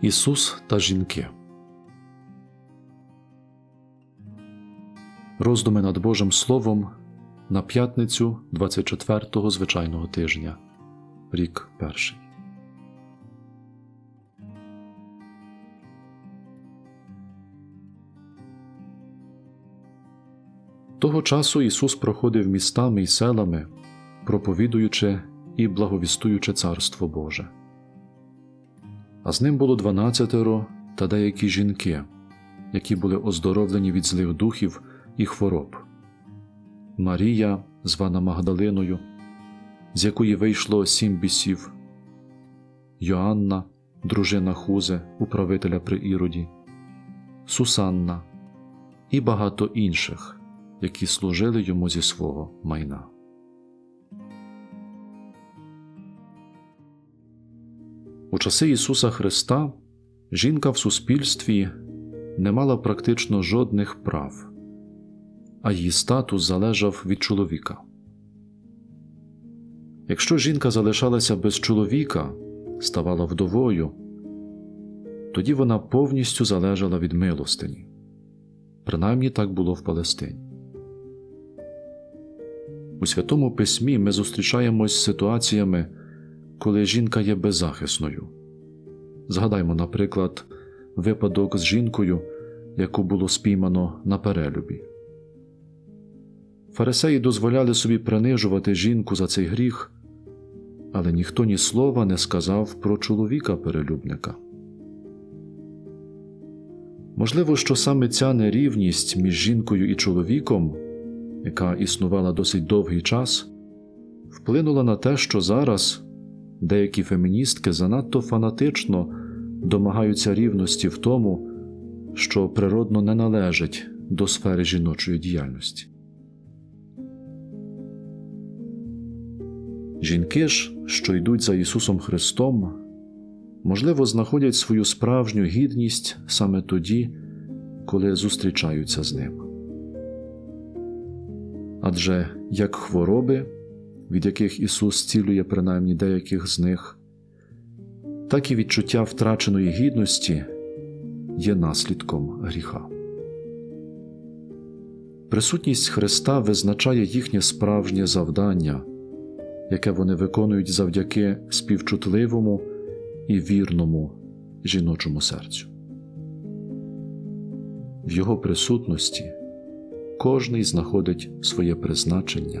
Ісус та жінки. Роздуми над Божим Словом на п'ятницю 24-го звичайного тижня, рік перший. Того часу Ісус проходив містами і селами, проповідуючи і благовістуючи Царство Боже. А з ним було дванадцятеро та деякі жінки, які були оздоровлені від злих духів і хвороб. Марія, звана Магдалиною, з якої вийшло сім бісів, Йоанна, дружина Хузе, управителя при Іроді, Сусанна і багато інших, які служили йому зі свого майна. У часи Ісуса Христа жінка в суспільстві не мала практично жодних прав, а її статус залежав від чоловіка. Якщо жінка залишалася без чоловіка, ставала вдовою, тоді вона повністю залежала від милостині. Принаймні так було в Палестині. У Святому Письмі ми зустрічаємось з ситуаціями, коли жінка є беззахисною. Згадаймо, наприклад, випадок з жінкою, яку було спіймано на перелюбі. Фарисеї дозволяли собі принижувати жінку за цей гріх, але ніхто ні слова не сказав про чоловіка перелюбника. Можливо, що саме ця нерівність між жінкою і чоловіком, яка існувала досить довгий час, вплинула на те, що зараз деякі феміністки занадто фанатично домагаються рівності в тому, що природно не належить до сфери жіночої діяльності. Жінки ж, що йдуть за Ісусом Христом, можливо, знаходять свою справжню гідність саме тоді, коли зустрічаються з ним. Адже як хвороби, від яких Ісус зцілює принаймні деяких з них, так і відчуття втраченої гідності є наслідком гріха. Присутність Христа визначає їхнє справжнє завдання, яке вони виконують завдяки співчутливому і вірному жіночому серцю. В Його присутності кожний знаходить своє призначення